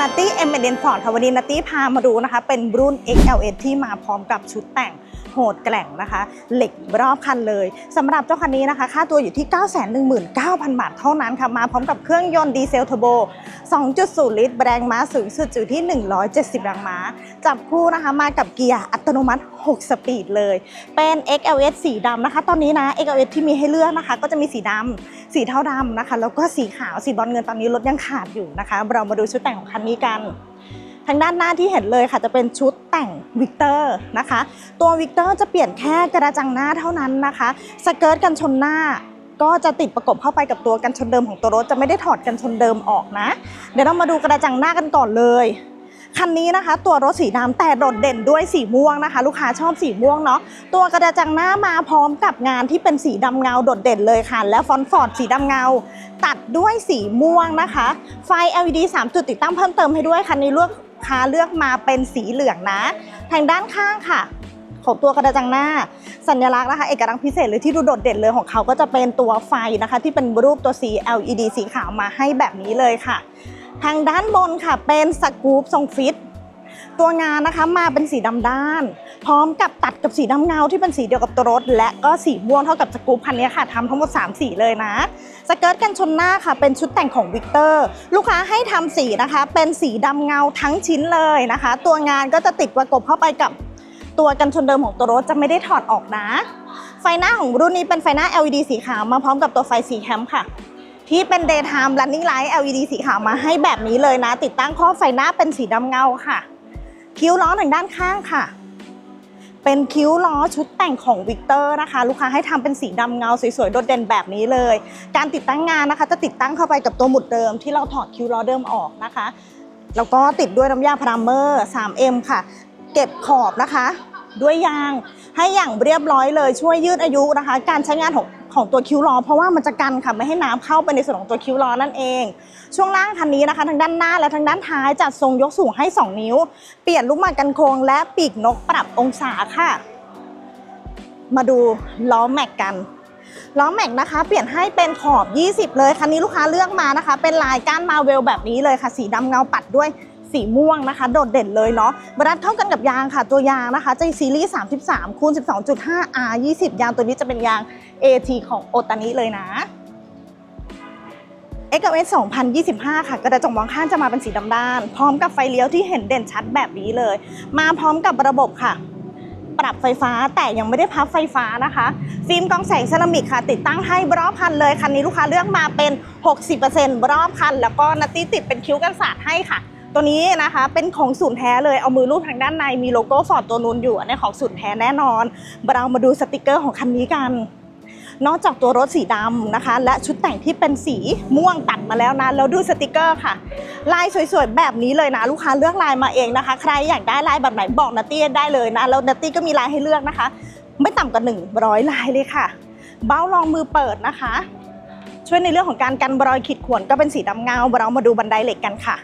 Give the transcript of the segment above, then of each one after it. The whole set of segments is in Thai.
นัตตี้เอ็มเดนฟอร์ดค่ะวันนี้นัตตี้พามาดูนะคะ เป็นรุ่น XLS ที่มาพร้อมกับชุดแต่งโหดแกร่งนะคะ เหล็กรอบคันเลยสำหรับเจ้าคันนี้นะคะ ค่าตัวอยู่ที่ 919,000 บาทเท่านั้นค่ะ มาพร้อมกับเครื่องยนต์ดีเซลเทอร์โบ 2.0 ลิตร แรงม้าสูงสุดอยู่ที่ 170 แรงม้า จับคู่นะคะมากับเกียร์อัตโนมัติ 6 สปีดเลย เป็น XLS สีดำนะคะ ตอนนี้นะ XLS ที่มีให้เลือกนะคะ ก็จะมีสีดำ สีเทาดำนะคะ แล้วก็สีขาวสีบอลเงินตอนนี้รถยังขาดอยู่นะคะ เรามาดูชุดแต่งของคันนี้กัน ทางด้านหน้าที่เห็นเลยค่ะจะเป็นชุดแต่งวิกเตอร์นะคะ ตัววิกเตอร์จะเปลี่ยนแค่กระจังหน้าเท่านั้นนะคะ สเกิร์ตกันชนหน้าก็จะติดประกบเข้าไปกับตัวกันชนเดิมของตัวรถจะไม่ได้ถอดกันชนเดิมออกนะ เดี๋ยวเรามาดูกระจังหน้ากันก่อนเลย คันนี้นะคะ ตัวรถสีดำแต่โดดเด่นด้วยสีม่วงนะคะ ลูกค้าชอบสีม่วงเนาะตัวกระจังหน้ามาพร้อมกับงานที่เป็นสีดำเงาโดดเด่นเลยค่ะ และฟอนต์ฟอร์ดสีดำเงา ตัดด้วยสีม่วงนะคะ ไฟ LED 3 จุดติดตั้งเพิ่มเติมให้ด้วยคันนี้เลือกค้าเลือกมาเป็นสีเหลืองนะ ทางด้านข้างค่ะของตัวกระจังหน้า สัญลักษณ์นะคะ เอกลักษณ์พิเศษเลยที่ดูโดดเด่นเลยของเขาก็จะเป็นตัวไฟนะคะ ที่เป็นรูปตัวสี LED สีขาวมาให้แบบนี้เลยค่ะ ทางด้านบนค่ะเป็นสกู๊ปทรงฟิต ตัวงานนะคะมาเป็นสีดำด้าน พร้อมกับตัดกับสีดำเงาที่เป็นสีเดียวกับตัวรถ และก็สีม่วงเท่ากับสกู๊ปคันนี้ค่ะทำทั้งหมด 3 สีเลยนะ สเกิร์ตกันชนหน้าค่ะ เป็นชุดแต่งของวิกเตอร์ลูกค้าให้ทำสีนะคะ เป็นสีดำเงาทั้งชิ้นเลยนะคะ ตัวงานก็จะติดประกบเข้าไปกับตัวกันชนเดิมของตัวรถจะไม่ได้ถอดออกนะ ไฟหน้าของรุ่นนี้เป็นไฟหน้า LED สีขาวมาพร้อมกับตัวไฟสีแคมป์ค่ะ ที่เป็น daytime running light LED สีขาวมาให้แบบนี้เลยนะ ติดตั้งข้อไฟหน้าเป็นสีดำเงาค่ะ คิ้วล้อทางด้านข้างค่ะ เป็นคิ้วล้อชุดแต่งของวิกเตอร์นะคะ ลูกค้าให้ทำเป็นสีดำเงาสวยๆ โดดเด่นแบบนี้เลย การติดตั้งงานนะคะ จะติดตั้งเข้าไปกับตัวหมุดเดิม ที่เราถอดคิ้วล้อเดิมออกนะคะ แล้วก็ติดด้วยน้ำยาพรามเมอร์ 3M ค่ะ เก็บขอบนะคะ ด้วยยางให้อย่างเรียบร้อยเลยช่วยยืดอายุนะคะ การใช้งานของ ของตัวคิ้วล้อเพราะว่ามันจะกันค่ะไม่ให้น้ำเข้าไปในส่วนของตัวคิ้วล้อนั่นเอง ช่วงล่างคันนี้นะคะ ทางด้านหน้าและทางด้านท้ายจัดทรงยกสูงให้ 2 นิ้ว เปลี่ยนลูกหมากกันโค้งและปีกนกปรับองศาค่ะ มาดูล้อแม็กกันล้อแม็กนะคะ เปลี่ยนให้เป็นขอบ 20 เลยคันนี้ลูกค้าเลือกมานะคะ เป็นลายก้านมาเวลแบบนี้เลยค่ะ สีดำเงาปัดด้วยสีม่วงนะคะ โดดเด่นเลยเนาะบรัดเข้ากันกับยางค่ะ ตัวยางนะคะจะซีรีส์ 33คูณ12.5 R 20 ยางตัวนี้จะเป็นยาง AT ของโอตานิเลยนะ x l s 2025 ค่ะ กระจกมองข้างจะมาเป็นสีดำด้าน พร้อมกับไฟเลี้ยวที่เห็นเด่นชัดแบบนี้เลย มาพร้อมกับระบบค่ะ ปรับไฟฟ้าแต่ยังไม่ได้พับไฟฟ้านะคะ ฟิล์มกองแสงเซรามิกค่ะ ติดตั้งให้รอบคันเลย คันนี้ลูกค้าเลือกมาเป็น 60%รอบคัน แล้วก็นัตตี้ติดเป็นคิ้วกันสาดให้ค่ะ ตัวนี้นะคะเป็นของศูนย์แท้เลย เอามือรูปทางด้านในมีโลโก้ฟอร์ดตัวนูนอยู่อันของศูนย์แท้แน่นอน เรามาดูสติกเกอร์ของคันนี้กัน นอกจากตัวรถสีดำนะคะ และชุดแต่งที่เป็นสีม่วงตัดมาแล้วนะแล้วดูสติกเกอร์ค่ะ ลายสวยๆ แบบนี้เลยนะ ลูกค้าเลือกลายมาเองนะคะ ใครอยากได้ลายแบบไหนบอกนัตตี้ได้เลยนะแล้วนัตตี้ก็มีลายให้เลือกนะคะ ไม่ต่ำกว่า100 ลายเลยค่ะ เบ้ารองมือเปิดนะคะ ช่วยในเรื่องของการกันรอยขีดข่วนก็เป็นสีดำเงาเรามาดูบันไดเหล็กกันค่ะ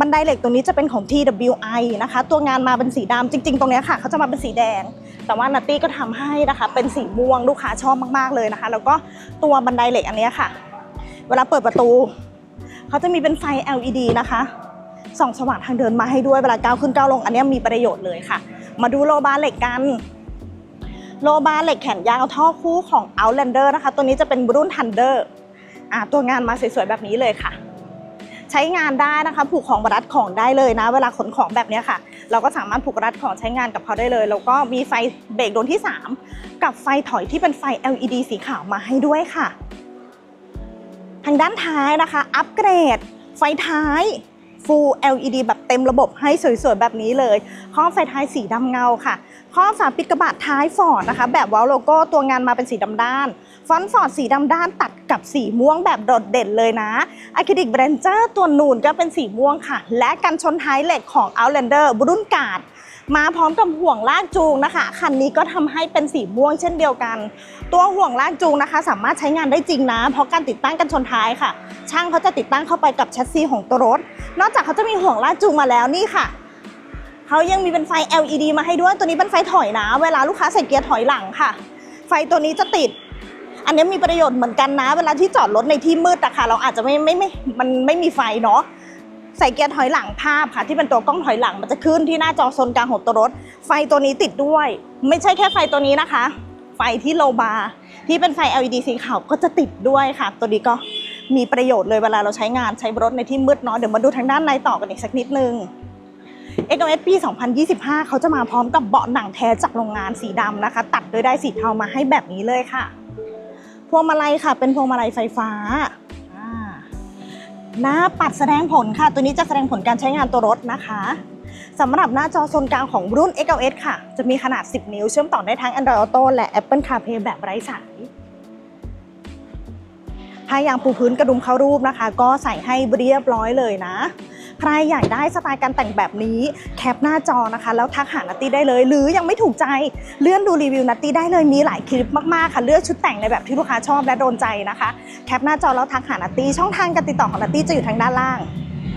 บันไดเหล็กตรงนี้จะเป็นของ TWI นะคะ ตัวงานมาเป็นสีดำจริง ๆ ตรงนี้ค่ะเขาจะมาเป็นสีแดง แต่ว่านัตตี้ก็ทำให้นะคะ เป็นสีม่วงลูกค้าชอบมากๆเลยนะคะ แล้วก็ตัวบันไดเหล็กอันนี้ค่ะ เวลาเปิดประตู เขาจะมีเป็นไฟ LED นะคะส่องสว่างทางเดินมาให้ด้วยเวลาก้าวขึ้นก้าวลงอันนี้มีประโยชน์เลยค่ะ มาดูโลบาร์เหล็กกัน โลบาร์เหล็กแขนยาวท่อคู่ของ Outlander นะคะ ตัวนี้จะเป็นรุ่น Thunder อ่าตัวงานมาสวยๆแบบนี้เลยค่ะ ช้งานได้นะคะ ผูกของบรัดของได้เลยนะ เวลาขนของแบบนี้ค่ะ เราก็สามารถผูกรัดของใช้งานกับเขาได้เลย แล้วก็มีไฟเบรกดวงที่ 3 กับไฟถอยที่เป็นไฟ LED สีขาวมาให้ด้วยค่ะ ทางด้านท้ายนะคะ อัปเกรด ไฟท้าย Full LED แบบเต็มระบบให้สวยๆ แบบนี้เลยข้อไฟท้ายสีดำเงาค่ะข้อฝาปิดกระบะท้ายฟอร์ดนะคะ แบบวอลโลโก้ตัวงานมาเป็นสีดำด้าน ฟอนต์ฟอร์ดสีดำด้านตัดกับสีม่วงแบบโดดเด่นเลยนะอะคริลิกเบรนเจอร์ตัวนูนก็เป็นสีม่วงค่ะ และกันชนท้ายเหล็กของ Outlander รุ่นกาด มาพร้อมกับห่วงลากจูงนะคะ คันนี้ก็ทำให้เป็นสีม่วงเช่นเดียวกัน ตัวห่วงลากจูงนะคะ สามารถใช้งานได้จริงนะ เพราะการติดตั้งกันชนท้ายค่ะ ช่างเขาจะติดตั้งเข้าไปกับแชสซีของตัวรถ นอกจากเขาจะมีห่วงลากจูงมาแล้วนี่ค่ะ เขายังมีเป็นไฟ LED มาให้ด้วย ตัวนี้เป็นไฟถอยนะ เวลาลูกค้าใส่เกียร์ถอยหลังค่ะ ไฟตัวนี้จะติด อันนี้มีประโยชน์เหมือนกันนะ เวลาที่จอดรถในที่มืดอะค่ะ เราอาจจะไม่ไม่ไม่มันไม่มีไฟเนาะ ใส่เกียร์ถอยหลังภาพค่ะ ที่เป็นตัวกล้องถอยหลังมันจะขึ้นที่หน้าจอโซนกลางของตัวรถ ไฟตัวนี้ติดด้วย ไม่ใช่แค่ไฟตัวนี้นะคะ ไฟที่โลบาร์ที่เป็นไฟ LED สีขาวก็จะติดด้วยค่ะ ตัวนี้ก็มีประโยชน์เลยเวลาเราใช้งานใช้รถในที่มืดเนาะเดี๋ยวมาดูทางด้านในต่อกันอีกสักนิดนึง x o s ปี 2025 เขาจะมาพร้อมกับเบาะหนังแท้จากโรงงานสีดำนะคะ ตัดโดยได้สีเทามาให้แบบนี้เลยค่ะ พวงมาลัยค่ะ เป็นพวงมาลัยไฟฟ้า หน้าปัดแสดงผลค่ะ ตัวนี้จะแสดงผลการใช้งานตัวรถนะคะสำหรับหน้าจอโซนกลางของรุ่น XLS ค่ะ จะมีขนาด 10 นิ้ว เชื่อมต่อได้ทั้ง Android Auto และ Apple CarPlay แบบไร้สายผ้ายางปูพื้นกระดุมเข้ารูปนะคะ ก็ใส่ให้เรียบร้อยเลยนะ ใครอยากได้สไตล์การแต่งแบบนี้แคปหน้าจอนะคะ แล้วทักหานัตตี้ได้เลย หรือยังไม่ถูกใจเลื่อนดูรีวิวนัตตี้ได้เลยมีหลายคลิปมากๆค่ะเลือกชุดแต่งในแบบที่ลูกค้าชอบและโดนใจนะคะ แคปหน้าจอแล้วทักหานัตตี้ช่องทางการติดต่อของนัตตี้จะอยู่ทางด้านล่าง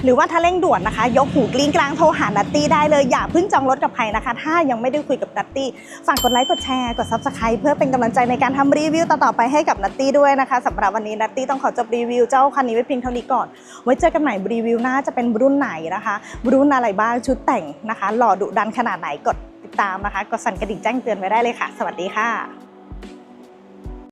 หรือว่าถ้าเร่งด่วนนะคะ ยกหูกลิ้งกลางโทรหานัตตี้ได้เลย อย่าเพิ่งจองรถกับใครนะคะ ถ้ายังไม่ได้คุยกับนัตตี้ฝากกดไลค์กดแชร์กดซับสไครต์เพื่อเป็นกำลังใจในการทำรีวิวต่อๆไปให้กับนัตตี้ด้วยนะคะสำหรับวันนี้นัตตี้ต้องขอจบรีวิวเจ้าคันนี้ไว้เพียงเท่านี้ก่อน ไว้เจอกันใหม่รีวิวหน้าจะเป็นรุ่นไหนนะคะรุ่นอะไรบ้างชุดแต่งนะคะหล่อดุดันขนาดไหนกดติดตามนะคะ กดสั่นกระดิ่งแจ้งเตือนไว้ได้เลยค่ะ สวัสดีค่ะ